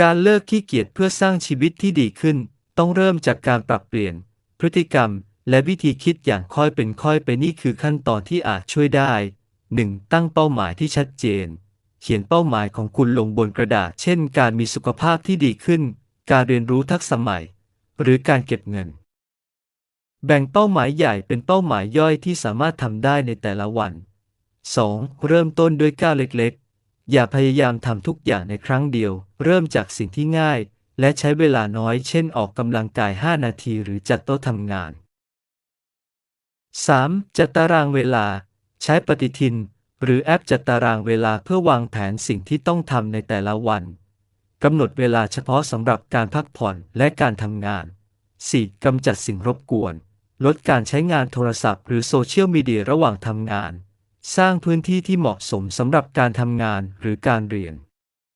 การเลิกขี้เกียจเพื่อสร้างชีวิตที่ดีขึ้น ต้องเริ่มจากการปรับเปลี่ยน พฤติกรรม และวิธีคิดอย่างค่อยเป็นค่อยไปนี่คือขั้นตอนที่อาจช่วยได้ 1. ตั้งเป้าหมายที่ชัดเจน เขียนเป้าหมายของคุณลงบนกระดาษ เช่น การมีสุขภาพที่ดีขึ้น การเรียนรู้ทักษะใหม่ หรือการเก็บเงิน แบ่งเป้าหมายใหญ่เป็นเป้าหมายย่อยที่สามารถทำได้ในแต่ละวัน 2. เริ่มต้นด้วยก้าวเล็ก อย่าพยายามทำทุกอย่างในครั้งเดียว เริ่มจากสิ่งที่ง่าย และใช้เวลาน้อย เช่นออกกำลังกาย 5 นาทีหรือจัดโต๊ะทำงาน 3. จัดตารางเวลา ใช้ปฏิทิน หรือแอปจัดตารางเวลาเพื่อวางแผนสิ่งที่ต้องทำในแต่ละวันกำหนดเวลาเฉพาะสำหรับการพักผ่อนและการทำงาน 4. กำจัดสิ่งรบกวน ลดการใช้งานโทรศัพท์หรือโซเชียลมีเดียระหว่างทำงาน สร้างพื้นที่ที่เหมาะสมสำหรับการทำงานหรือการเรียน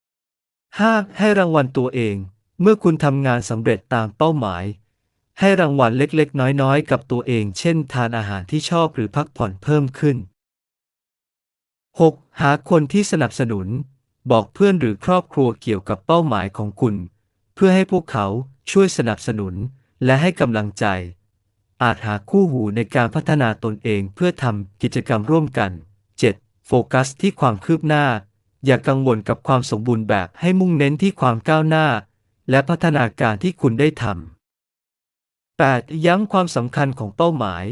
5. ให้รางวัลตัวเอง เมื่อคุณทำงานสำเร็จตามเป้าหมาย ให้รางวัลเล็กๆ น้อยๆ กับตัวเอง เช่น ทานอาหารที่ชอบหรือพักผ่อนเพิ่มขึ้น 6. หาคนที่สนับสนุน บอกเพื่อนหรือครอบครัวเกี่ยวกับเป้าหมายของคุณ เพื่อให้พวกเขาช่วยสนับสนุนและให้กำลังใจ อาจหาคู่หูในการพัฒนาตนเองเพื่อทำกิจกรรมร่วมกัน 7. โฟกัสที่ความคืบหน้า อย่ากังวลกับความสมบูรณ์แบบให้มุ่งเน้นที่ความก้าวหน้า และพัฒนาการที่คุณได้ทำ 8. ย้ำความสำคัญของเป้าหมาย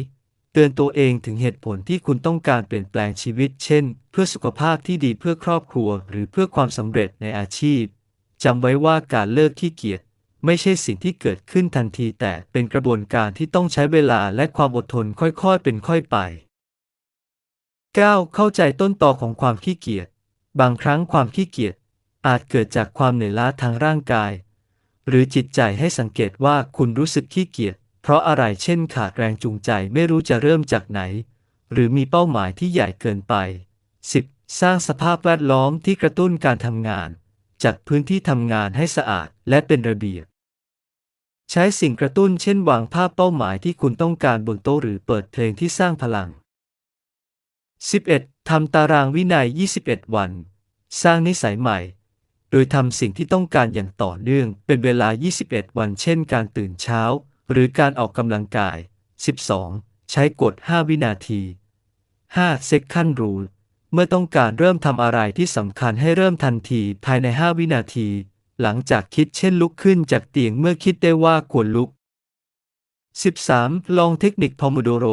เตือนตัวเองถึงเหตุผลที่คุณต้องการเปลี่ยนแปลงชีวิต เช่น เพื่อสุขภาพที่ดีเพื่อครอบครัว หรือเพื่อความสำเร็จในอาชีพจำไว้ว่าการเลิกขี้เกียจ ไม่ใช่สิ่งที่เกิดขึ้นทันทีแต่เป็นกระบวนการที่ต้องใช้เวลาและความอดทนค่อยๆเป็นค่อยไป 9. เข้าใจต้นตอของความขี้เกียจ บางครั้งความขี้เกียจอาจเกิดจากความเหนื่อยล้าทางร่างกาย หรือจิตใจให้สังเกตว่าคุณรู้สึกขี้เกียจเพราะอะไรเช่นขาดแรงจูงใจไม่รู้จะเริ่มจากไหน หรือมีเป้าหมายที่ใหญ่เกินไป 10. สร้างสภาพแวดล้อมที่กระตุ้นการทำงาน จัดพื้นที่ทำงานให้สะอาดและเป็นระเบียบ ใช้สิ่งกระตุ้นเช่นวางภาพเป้าหมายที่คุณต้องการบนโต๊ะหรือเปิดเพลงที่สร้างพลัง 11. ทำตารางวินัย 21 วัน สร้างนิสัยใหม่ โดยทำสิ่งที่ต้องการอย่างต่อเนื่อง เป็นเวลา 21 วัน เช่น การตื่นเช้า หรือการออกกำลังกาย 12. ใช้กฎ 5 วินาที 5. Second Rule เมื่อต้องการเริ่มทำอะไรที่สำคัญให้เริ่มทันทีภายใน 5 วินาที หลังจากคิดเช่นลุกขึ้นจากเตียงเมื่อคิดได้ว่าควรลุก 13. ลองเทคนิคพอมโดโร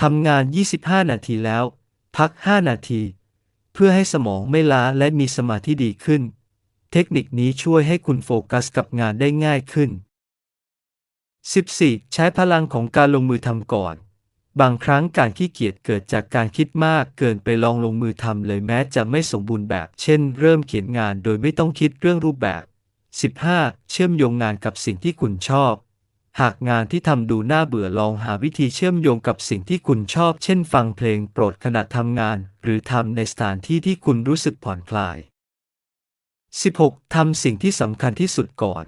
ทำงาน 25 นาทีแล้ว พัก 5 นาที เพื่อให้สมองไม่ล้าและมีสมาธิดีขึ้น เทคนิคนี้ช่วยให้คุณโฟกัสกับงานได้ง่ายขึ้น 14. ใช้พลังของการลงมือทำก่อน บางครั้งการขี้เกียจเกิดจากการคิดมากเกินไปลองลงมือทำเลยแม้จะไม่สมบูรณ์แบบ เช่น เริ่มเขียนงานโดยไม่ต้องคิดเรื่องรูปแบบ 15. เชื่อมโยงงานกับสิ่งที่คุณชอบ หากงานที่ทำดูน่าเบื่อลองหาวิธีเชื่อมโยงกับสิ่งที่คุณชอบ เช่น ฟังเพลงโปรดขณะทำงาน หรือทำในสถานที่ที่คุณรู้สึกผ่อนคลาย 16. ทำสิ่งที่สำคัญที่สุดก่อน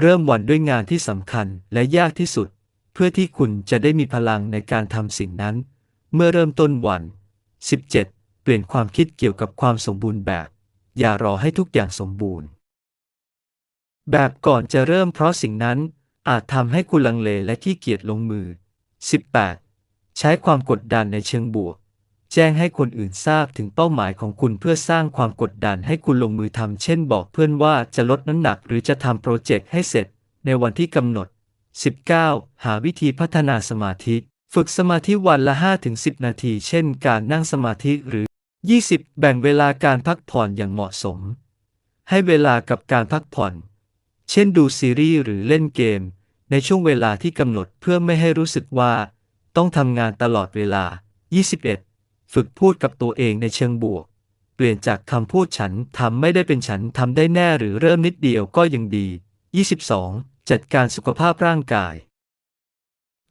เริ่มวันด้วยงานที่สำคัญและยากที่สุด เพื่อที่คุณจะได้มีพลังในการทำสิ่งนั้น เมื่อเริ่มต้นวัน 17. เปลี่ยนความคิดเกี่ยวกับความสมบูรณ์แบบ อย่ารอให้ทุกอย่างสมบูรณ์ แบบก่อนจะเริ่มเพราะสิ่งนั้นอาจทำให้คุณลังเลและขี้เกียจลงมือ 18. ใช้ความกดดันในเชิงบวก แจ้งให้คนอื่นทราบถึงเป้าหมายของคุณเพื่อสร้างความกดดันให้คุณลงมือทำเช่นบอกเพื่อนว่าจะลดน้ำหนักหรือจะทำโปรเจกต์ให้เสร็จในวันที่กำหนด 19. หาวิธีพัฒนาสมาธิ ฝึกสมาธิวันละ 5-10 นาที เช่น การนั่งสมาธิหรือ 20. แบ่งเวลาการพักผ่อนอย่างเหมาะสม ให้เวลากับการพักผ่อน เช่นดูซีรีส์หรือเล่นเกม ในช่วงเวลาที่กำหนดเพื่อไม่ให้รู้สึกว่า ต้องทำงานตลอดเวลา 21. ฝึกพูดกับตัวเองในเชิงบวก เปลี่ยนจากคำพูดฉันทำไม่ได้เป็นฉันทำได้แน่หรือเริ่มนิดเดียวก็ยังดี 22. จัดการสุขภาพร่างกาย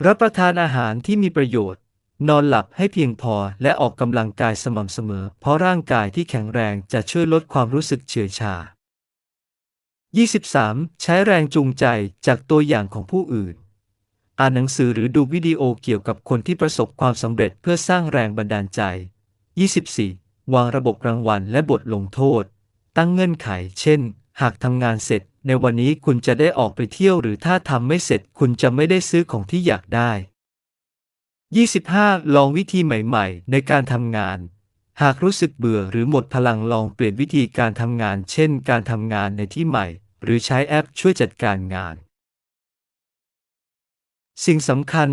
รับประทานอาหารที่มีประโยชน์ นอนหลับให้เพียงพอและออกกำลังกายสม่ำเสมอ เพราะร่างกายที่แข็งแรงจะช่วยลดความรู้สึกเฉื่อยชา 23. ใช้แรงจูงใจจากตัวอย่างของผู้อื่น อ่านหนังสือหรือดูวิดีโอเกี่ยวกับคนที่ประสบความสำเร็จเพื่อสร้างแรงบันดาลใจ 24. วางระบบรางวัลและบทลงโทษ ตั้งเงื่อนไข เช่น หากทำงานเสร็จ ในวันนี้คุณจะได้ออกไปเที่ยวหรือถ้าทำไม่เสร็จคุณจะไม่ได้ซื้อของที่อยากได้ 25. ลองวิธีใหม่ ๆ ในการทำงาน หากรู้สึกเบื่อหรือหมดพลังลองเปลี่ยนวิธีการทำงาน เช่น การทำงานในที่ใหม่ หรือใช้แอปช่วยจัดการงาน สิ่งสำคัญ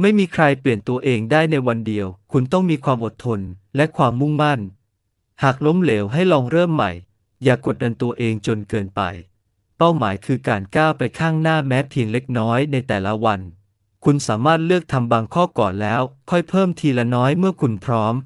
ไม่มีใครเปลี่ยนตัวเองได้ในวันเดียว คุณต้องมีความอดทนและความมุ่งมั่น หากล้มเหลวให้ลองเริ่มใหม่ อย่ากกดดันตัวเองจนเกินไป เป้าหมายคือการก้าวไปข้างหน้าแม้เพียงเล็กน้อยในแต่ละวัน คุณสามารถเลือกทำบางข้อก่อนแล้ว ค่อยเพิ่มทีละน้อยเมื่อคุณพร้อม